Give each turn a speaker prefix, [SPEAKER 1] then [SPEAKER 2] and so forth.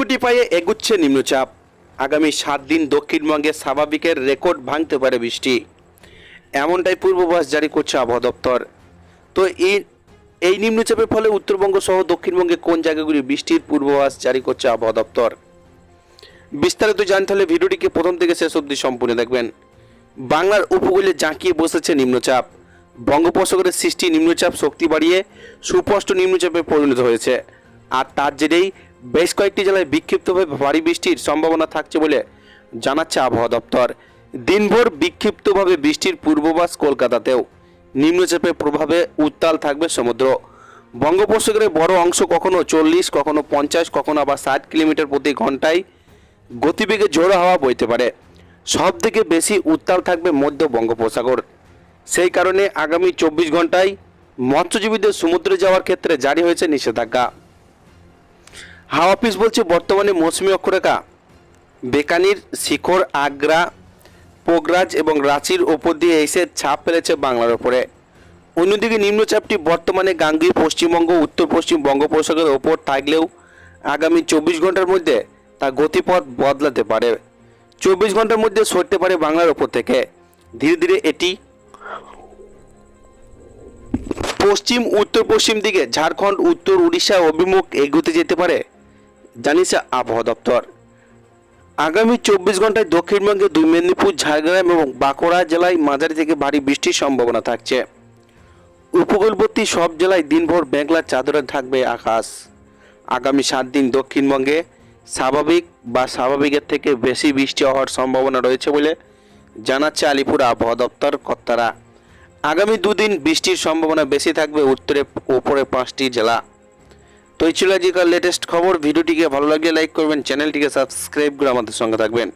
[SPEAKER 1] গতি পায়ে এগুচ্ছে নিম্নচাপ। আগামী সাত দিন দক্ষিণবঙ্গে স্বাভাবিকের রেকর্ড ভাঙতে পারে বৃষ্টি। এমনটাই পূর্বাভাস জারি করছে আবহাওয়া দপ্তর। তো এই এই নিম্নচাপের ফলে উত্তরবঙ্গ সহ দক্ষিণবঙ্গে কোন জায়গাগুলি বৃষ্টির পূর্বাভাস জারি করছে আবহাওয়া দপ্তর? বিস্তারিত জানতে হলে ভিডিওটিকে প্রথম থেকে শেষ অবধি সম্পূর্ণ দেখবেন। বাংলার উপকূলে জাঁকিয়ে বসেছে নিম্নচাপ। বঙ্গোপসাগরের সৃষ্টি নিম্নচাপ শক্তি বাড়িয়ে সুস্পষ্ট নিম্নচাপে পরিণত হয়েছে। আর তার জেরেই বেশ কয়েকটি জেলায় বিক্ষিপ্তভাবে ভারী বৃষ্টির সম্ভাবনা থাকছে বলে জানাচ্ছে আবহাওয়া দপ্তর। দিনভর বিক্ষিপ্তভাবে বৃষ্টির পূর্বাভাস কলকাতাতেও। নিম্নচাপের প্রভাবে উত্তাল থাকবে সমুদ্র। বঙ্গোপসাগরের বড় অংশ কখনো চল্লিশ, কখনো পঞ্চাশ, কখনো আবার ষাট কিলোমিটার প্রতি ঘন্টায় গতিবেগে ঝোড়ো হাওয়া বইতে পারে। সব থেকে বেশি উত্তাল থাকবে মধ্য বঙ্গোপসাগর। সেই কারণে আগামী চব্বিশ ঘন্টায় মৎস্যজীবীদের সমুদ্রে যাওয়ার ক্ষেত্রে জারি হয়েছে নিষেধাজ্ঞা। হাওয়া অফিস বলছে বর্তমানে মৌসুমি অক্ষরেখা, বেকানির শিখর, আগ্রা, পোগরাজ এবং রাঁচির ওপর দিয়ে এসে ছাপ ফেলেছে বাংলার ওপরে। অন্যদিকে নিম্নচাপটি বর্তমানে গাঙ্গি পশ্চিমবঙ্গ, উত্তর পশ্চিম বঙ্গোপসাগরের ওপর থাকলেও আগামী চব্বিশ ঘণ্টার মধ্যে তা গতিপথ বদলাতে পারে। চব্বিশ ঘণ্টার মধ্যে সরতে পারে বাংলার ওপর থেকে। ধীরে ধীরে এটি পশ্চিম, উত্তর পশ্চিম দিকে ঝাড়খণ্ড, উত্তর উড়িষ্যা অভিমুখ এগোতে যেতে পারে। জানিয়েছে আবহাওয়া দপ্তর। আগামী চব্বিশ ঘন্টায় দক্ষিণবঙ্গে দুই মেদিনীপুর, ঝাড়গ্রাম এবং বাঁকুড়া জেলায় মাঝারি থেকে ভারী বৃষ্টির সম্ভাবনা থাকছে। উপকূলবর্তী সব জেলায় দিনভর মেঘলা চাদরে থাকবে আকাশ। আগামী সাত দিন দক্ষিণবঙ্গে স্বাভাবিক বা স্বাভাবিকের থেকে বেশি বৃষ্টি হওয়ার সম্ভাবনা রয়েছে বলে জানাচ্ছে আলিপুর আবহাওয়া দপ্তর কর্তারা। আগামী দুদিন বৃষ্টির সম্ভাবনা বেশি থাকবে উত্তরে ওপরে পাঁচটি জেলা। তো এই ছিল আজকের লেটেস্ট খবর। ভিডিওটিকে ভালো লাগলে লাইক করবেন চ্যানেলটিকে সাবস্ক্রাইব করে আমাদের সঙ্গে থাকবেন।